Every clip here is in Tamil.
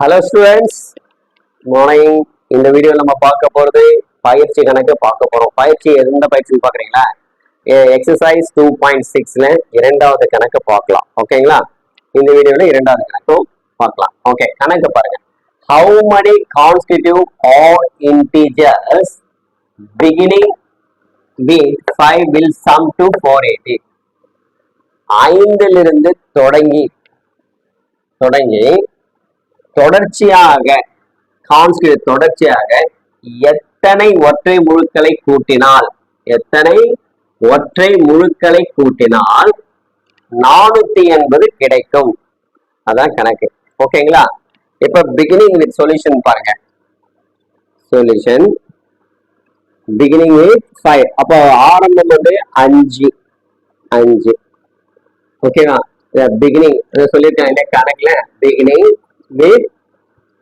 ஹலோ ஸ்டூடெண்ட்ஸ் மார்னிங் இந்த வீடியோவில் நம்ம பார்க்க போகிறது பயிற்சி கணக்கு பார்க்க போகிறோம் பயிற்சி எந்த பயிற்சின்னு பார்க்குறீங்களா? எக்ஸசைஸ் டூ பாயிண்ட் சிக்ஸில் இரண்டாவது கணக்கு பார்க்கலாம். ஓகேங்களா? இந்த வீடியோவில் இரண்டாவது கணக்கும் பார்க்கலாம். ஓகே கணக்கு பாருங்க. How many all all integers? Beginning with 5 will sum to 480 ஐந்திலிருந்து தொடங்கி தொடங்கி தொடர்ச்சியாக கான்ஸ்டியூட் தொடர்ச்சியாக எத்தனை ஒற்றை முழுக்களை கூட்டினால் எத்தனை ஒற்றை முழுக்களை கூட்டினால் நானூத்தி எண்பது கிடைக்கும். அதான் கணக்கு. ஓகேங்களா இப்ப பிகினிங் வித் சொல்யூஷன் பாருங்க. சொல்யூஷன் பிகினிங் வித் ஃபைவ் அப்போ ஆரம்பம் வந்து அஞ்சு. அஞ்சு. ஓகேவா பிகினிங் சொல்லியிருக்கேன் என்ன கணக்குல? பிகினிங் வித்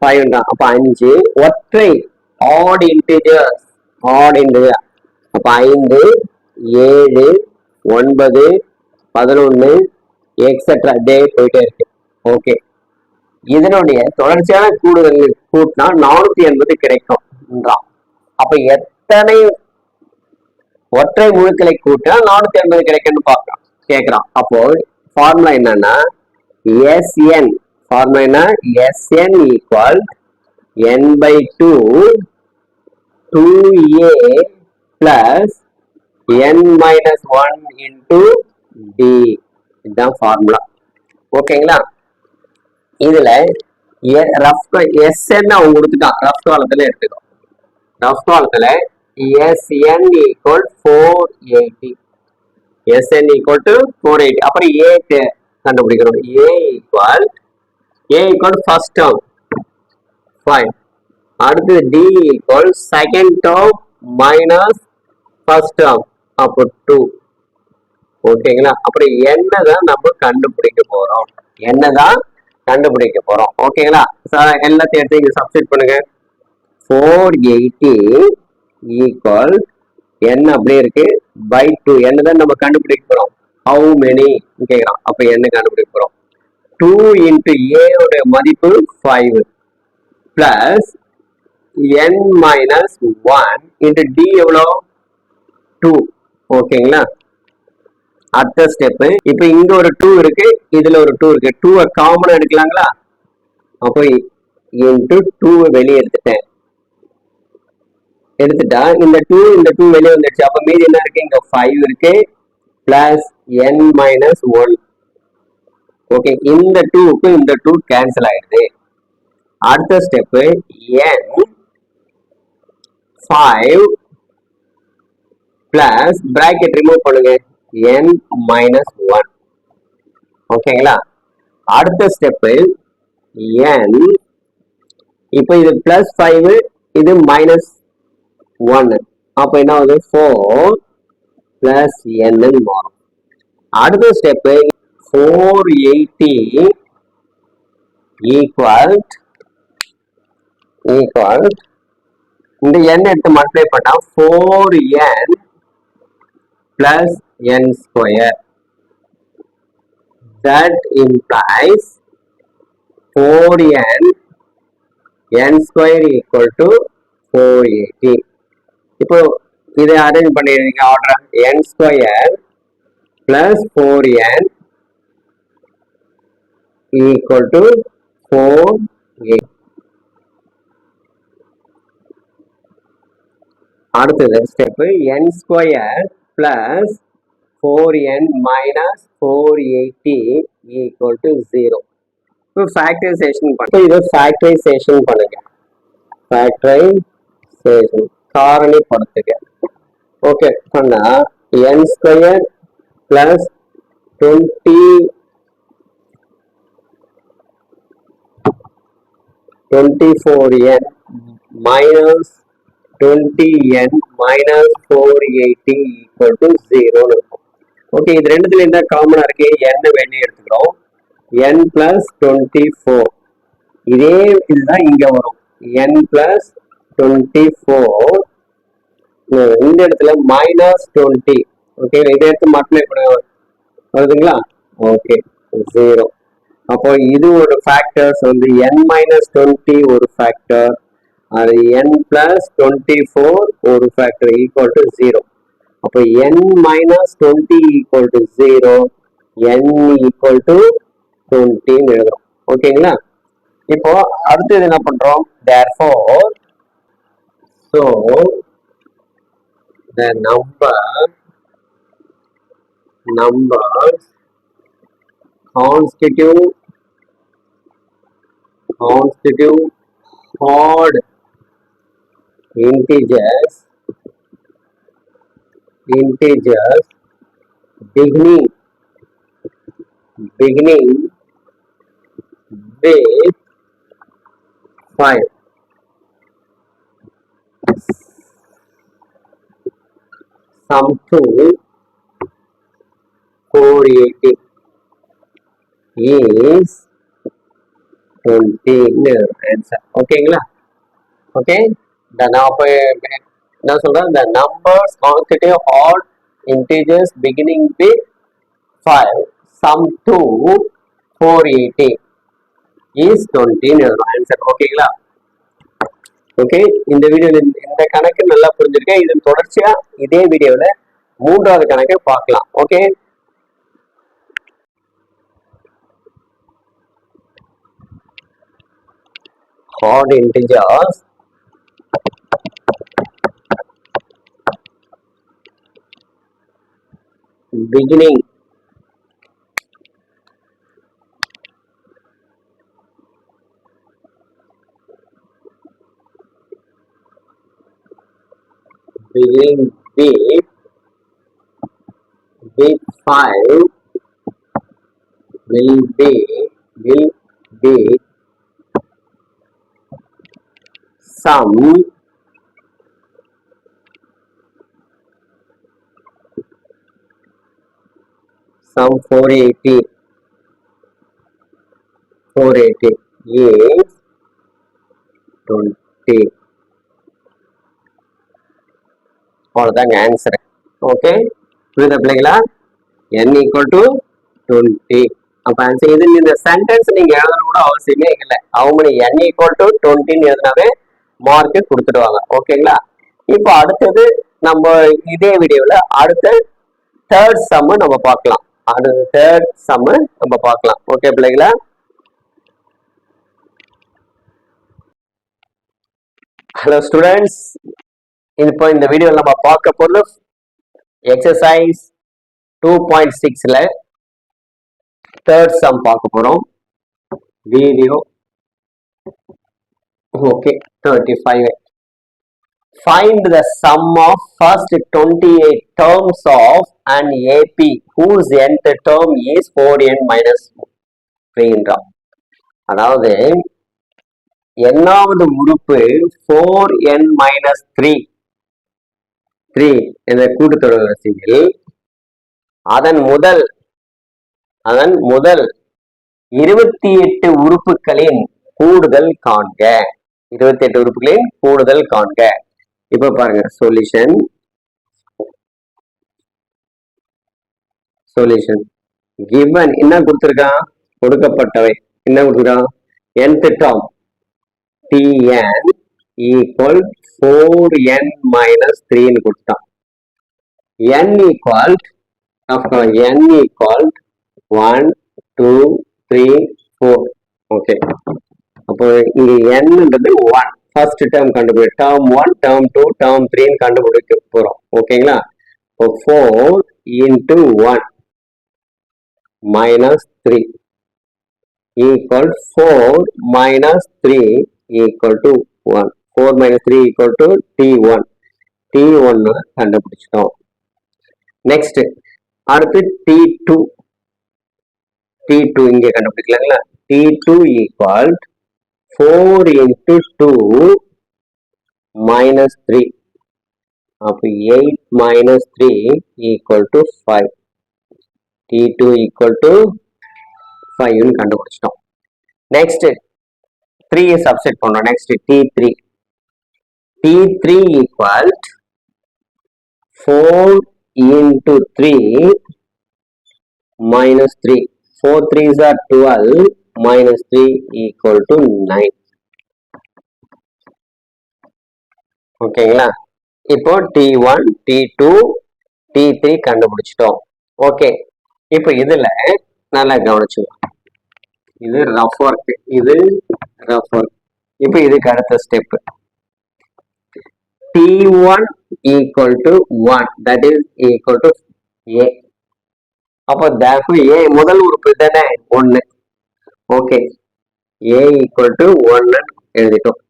தான். அப்ப அஞ்சு. ஒற்றை ஆட் இன்டிஜர்ஸ் ஆட் இன்டிஜர் அப்ப ஐந்து ஏழு ஒன்பது பதினொன்னு எக்ஸெட்ரா டே போயிட்டே இருக்கு. ஓகே இதனுடைய தொடர்ச்சியான கூடுதல் கூட்டினா நானூத்தி எண்பது கிடைக்கும் அப்ப எத்தனை ஒற்றை முழுக்களை கூட்டினா நானூத்தி எண்பது கிடைக்கும்னு பார்க்கலாம் கேட்கிறான். அப்போ ஃபார்முலா என்னன்னா SN formula SN equal n by two two a plus n minus one into d இதுதான் ஃபார்முலா ஓகேங்களா இதுல ரஃப் எஸ்என் அவங்க கொடுத்துட்டான். ரஃப் காலத்துல எடுத்துக்கோ. ரஃப் காலத்துல SN equal four eighty SN equal to four eighty அப்புறம் ஏ கண்டுபிடிக்கிறோம் a equal a equal first term five அடுத்து d equal second term minus first term அப்போ டூ ஓகேங்களா அப்புறம் என்னதான் நம்ம கண்டுபிடிக்க போறோம்? என்னதான் கண்டுபிடிக்க போறோம்? ஓகேங்களா ச- எல்லாத்தையும் எடுத்து இங்க சப்ஸ்டிட் பண்ணுங்க. ஃபோர் எயிட்டி ஈக்குவல் என்ன அப்படியே இருக்கு. பை டூ என்னதான் நம்ம கண்டுபிடிக்க போறோம்? ஹவு மெனி கேட்கலாம் அப்ப என்ன கண்டுபிடிக்க போறோம்? டூ இன்ட்டு ஏயோட மதிப்பு five plus n minus one into d எவ்வளோ? டூ ஓகேங்களா அடுத்த ஸ்டெப்பு இப்போ இங்க ஒரு டூ இருக்கு இதுல ஒரு டூ இருக்கு. டூவை காமனாக எடுக்கலாங்களா? அப்போ இன்ட்டு டூவை வெளியே எடுத்துட்டேன். எடுத்துட்டா இந்த டூ இந்த டூ வெளியே வந்துடுச்சு. அப்போ மீதி என்ன இருக்கு? இங்க ஃபைவ் இருக்கு plus n minus one okay இந்த டூக்கு இந்த டூ கேன்சல் ஆயிடுது. அடுத்த step n five plus bracket remove பண்ணுங்க. என் மைனஸ் ஒன் ஓகேங்களா அடுத்த ஸ்டெப்பு என் இப்போ இது பிளஸ் ஃபைவ் இது மைனஸ் ஒன்னு அப்போ என்ன ஆகுது? ஃபோர் பிளஸ் என்னு மாறும். அடுத்த step 480 equal equal. the n எடுத்து மல்டிப்ளை பண்ணா 4n plus n square. That implies 4n n square equal to 480 இப்போ இதை அரேஞ்ச் பண்ணிடுறீங்க order n square plus 4n equal to 4 a. அடுத்தது step n square plus four n minus four eighty equal to zero இப்போ ஃபேக்டரைசேஷன் பண்ண இது ஃபேக்டரைசேஷன் பண்ணுங்க. ஃபேக்டரைசேஷன் காரணி படுத்துங்க ஓகே பண்ணால் n square plus twenty twenty four n minus twenty n minus four eighty equal to ஜீரோன்னு இருக்கும். ஓகே இது ரெண்டுத்துல என்ன காமனாக இருக்கு? என்ன வெளியே எடுத்துக்கிறோம். என் பிளஸ் டுவெண்ட்டி ஃபோர் இதே இதுதான் இங்க வரும். என் பிளஸ் டுவெண்ட்டி ஃபோர் இந்த இடத்துல மைனஸ் டுவெண்ட்டி ஓகே இதை எடுத்து மல்டிப்ளை பண்ண வருதுங்களா? ஓகே ஜீரோ அப்போ இது ஒரு ஃபேக்டர்ஸ் வந்து n மைனஸ் டுவெண்ட்டி ஒரு ஃபேக்டர் அது n பிளஸ் டுவெண்ட்டி ஃபோர் ஒரு ஃபேக்டர் ஈக்குவல் டு ஜீரோ அப்போ n minus twenty equal to zero n equal to டுவெண்ட்டின்னு எழுதுறோம். ஓகேங்களா? இப்போ அடுத்தது என்ன பண்றோம்? Therefore so the number numbers constitute constitute odd integers integers beginning beginning with five. Sum to 480 is 20 answer ஓகேங்களா? ஓகே? the அப்போ என்ன சொல்றேன்? the numbers constitute odd integers beginning with 5 sum to 480 is 20 ன்னு ஆன்சர் ஓகேங்களா? ஓகே? இந்த வீடியோல இந்த கணக்கு நல்லா புரிஞ்சிருக்கேன் இதன் தொடர்ச்சியா இதே வீடியோல மூன்றாவது கணக்கை பார்க்கலாம். Okay? Odd integers. Beginning. Beginning with with five will be will be Saul, some 480 480 is 20 அவ்வளோதாங்க ஆன்சர் ஓகே புரியுதா பிள்ளைங்களா? N ஈக்குவல் டு டுவெண்ட்டி அப்போ ஆன்சர் இது இந்த சென்டென்ஸ் நீங்கள் எழுதணும் கூட அவசியமே இல்லை. அவங்க n ஈக்குவல் டு டுவெண்ட்டின்னு எழுதினாவே மார்க்கு கொடுத்துடுவாங்க. ஓகேங்களா? இப்போ அடுத்தது நம்ம இதே வீடியோவில் அடுத்த தேர்ட் சம்மு நம்ம பார்க்கலாம். அடுத்த தேர்ட் சம்மு நம்ம பார்க்கலாம். ஓகே பிள்ளைங்களா ஹலோ ஸ்டூடெண்ட்ஸ் இப்போ இந்த வீடியோவில் நம்ம பார்க்க போகிறது எக்ஸசைஸ் டூ பாயிண்ட் சிக்ஸில் தேர்ட் சம் பார்க்க போகிறோம் video okay thirty five Find the sum of first 28 terms of an AP whose nth term is 4n minus 3 அதாவது என்னாவது உறுப்பு 4n மைனஸ் த்ரீ த்ரீ என்ற கூட்டுத்தொடர் வரிசையில். அதன் முதல் அதன் முதல் இருபத்தி எட்டு உறுப்புகளின் கூடுதல் காண்க. இருபத்தி எட்டு உறுப்புகளின் கூடுதல் காண்க. இப்ப பாருங்க சொல்யூஷன் சொல்யூஷன் கிவன் என்ன கொடுத்துருக்கான்? கொடுக்கப்பட்டவை. என்ன கொடுத்துருக்கான்? nth term tn equal 4n minus 3 த்ரீன்னு கொடுத்தான் n equal of n n equal 1 2 3 4 okay அப்போ இங்க என்னன்றது ஒன் ஃபர்ஸ்ட் டேர்ம் கண்டுபிடி term one term two term த்ரீன்னு கண்டுபிடிக்க போறோம் ஓகேங்களா இப்போ four into one minus three equal four minus three equal to one four minus three equal to d one d ஒன்னு கண்டுபிடிச்சிட்டோம் நெக்ஸ்ட் அடுத்து டி டூ டி டூ இங்கே கண்டுபிடிக்கலாங்களா d two equal 4 into 2 minus 3 அப்போ 8 minus 3 equal to 5 t2 equal to 5 ன்னு கண்டுபிடிச்சிட்டோம். நெக்ஸ்ட் த்ரீ சப்செட் பண்ணோம். Next d three d three equal four into three minus 3 4 3s are 12 minus three equal to nine ஓகேங்களா இப்போ d one d two d three கண்டுபிடிச்சிட்டோம். ஓகே இப்போ இதுல நல்லா கவனிச்சுக்கோ இது ரஃப் ஒர்க் இது ரஃப் ஒர்க் இப்போ இதுக்கு அடுத்த step d one equal to one that is equal to a அப்போ தேர்ஃபோர் ஏ முதல் உறுப்பு தானே? ஒன்று ஓகே ஏ ஈக்குவல் டு ஒன்னு எழுதிட்டோம்.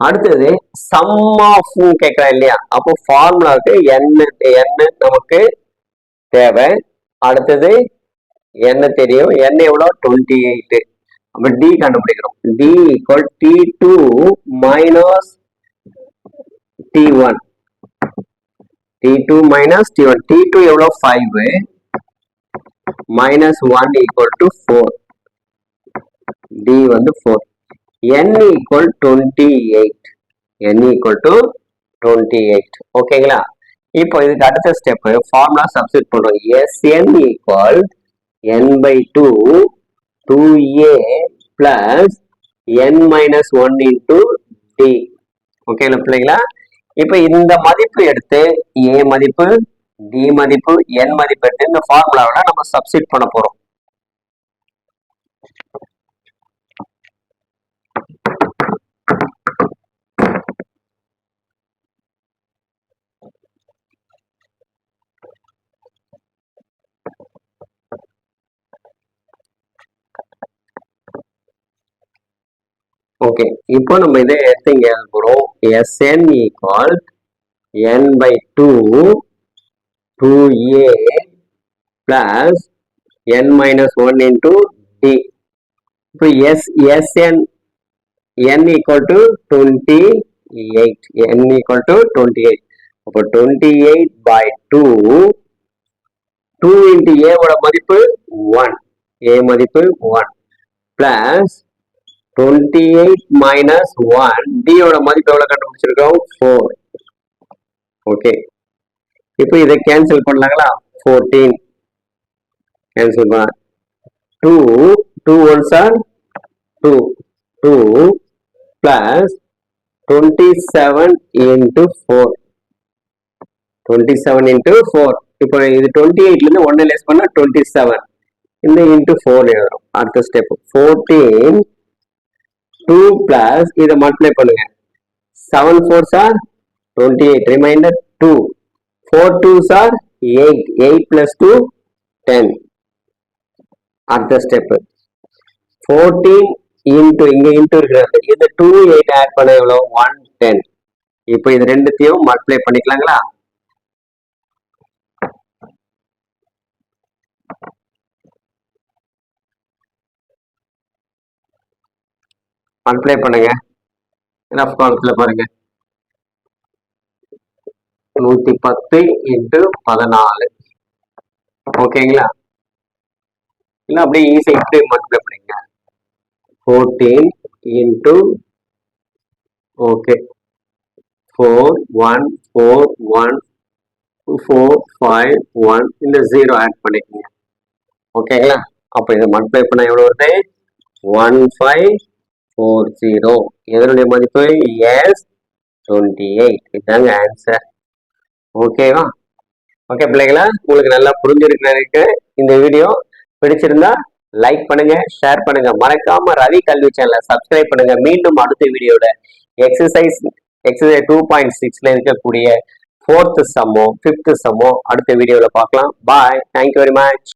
அடுத்தது சம் ஆஃப் கேட்கலாம் இல்லையா? அப்போ ஃபார்முலாவுக்கு என்ன என்ன நமக்கு தேவை. அடுத்தது என்ன தெரியும். என்ன எவ்வளோ? டுவெண்ட்டி எயிட்டு அப்போ டி கண்டுபிடிக்கிறோம். D equal d two minus d one d two minus d one d two எவ்வளோ? Five minus one equal to four d வந்து four n equal twenty eight n equal to twenty eight ஓகேங்களா இப்போ இதுக்கு அடுத்த ஸ்டெப்பு ஃபார்முலா சப்ஸ்டிட் பண்றோம் SN equal n by two two a plus n minus one into d ஓகேங்களா பிள்ளைங்களா? இப்போ இந்த மதிப்பு எடுத்து ஏ மதிப்பு டி மதிப்பு என் மதிப்பு எடுத்து இந்த ஃபார்முலாவில் நம்ம சப்ஸ்டிட் பண்ண போகிறோம் ஓகே இப்போ நம்ம இதை எடுத்து இங்க எழுத போறோம் S N equal n by two two a plus n minus one into d இப்போ S S N n equal to twenty eight n equal to twenty eight அப்போ twenty eight by two two into ஏவோட மதிப்பு ஒன் ஏ மதிப்பு one plus twenty eight minus one டியோட மதிப்பு எவ்வளவு கண்டுபிடிச்சிருக்கோம்? ஃபோர் ஓகே இப்போ இதை கேன்சல் பண்ணலாங்களா? ஃபோர்டீன் கேன்சல் பண்ண. Two two one sir two two plus twenty seven into four twenty seven into four இப்போ இது டுவெண்ட்டி எயிட்லேருந்து ஒன்று லெஸ் பண்ணால் டுவெண்ட்டி செவன் இந்த இன்ட்டு ஃபோர் எழுதுறோம் அடுத்த ஸ்டெப் ஃபோர்டீன் டூ பிளஸ் இதை மல்டிப்ளை பண்ணுங்க. Seven four sir twenty eight remainder two four two sir eight eight plus two ten அடுத்த ஸ்டெப் ஃபோர்டீன் இன்ட்டு இங்கே இன்ட்டு இருக்கிறது இது டூ எயிட் ஆட் பண்ண எவ்வளோ ஒன் டென் இப்போ இது ரெண்டுத்தையும் மல்டிப்ளை பண்ணிக்கலாங்களா? மல்டிப்ளை பண்ணுங்க. ரஃப் காலத்தில் பாருங்க. நூத்தி பத்து இன்ட்டு பதினாலு ஓகேங்களா இல்லை அப்படியே ஈஸி இப்படி மல்டிப்ளை பண்ணுங்க fourteen into okay four one four one four five one இந்த ஜீரோ ஆட் பண்ணிக்கோங்க. ஓகேங்களா அப்போ இதை மல்டிப்ளை பண்ண எவ்வளோ வருது? ஒன் ஃபைவ் ஃபோர் ஜீரோ எதனுடைய மதிப்பு? எஸ் டுவெண்ட்டி எயிட் இதுதாங்க ஆன்சர் ஓகேவா ஓகே பிள்ளைங்களா உங்களுக்கு நல்லா புரிஞ்சிருக்கு இந்த வீடியோ பிடிச்சிருந்தா லைக் பண்ணுங்க ஷேர் பண்ணுங்க. மறக்காம ரவி கல்வி சேனலை சப்ஸ்கிரைப் பண்ணுங்க. மீண்டும் அடுத்த வீடியோட எக்ஸசைஸ் எக்ஸசைஸ் டூ பாயிண்ட் சிக்ஸ்ல இருக்கக்கூடிய ஃபோர்த்து சம்மோ ஃபிஃப்த்து சம்மோ அடுத்த வீடியோவில் பார்க்கலாம். Bye thank you very much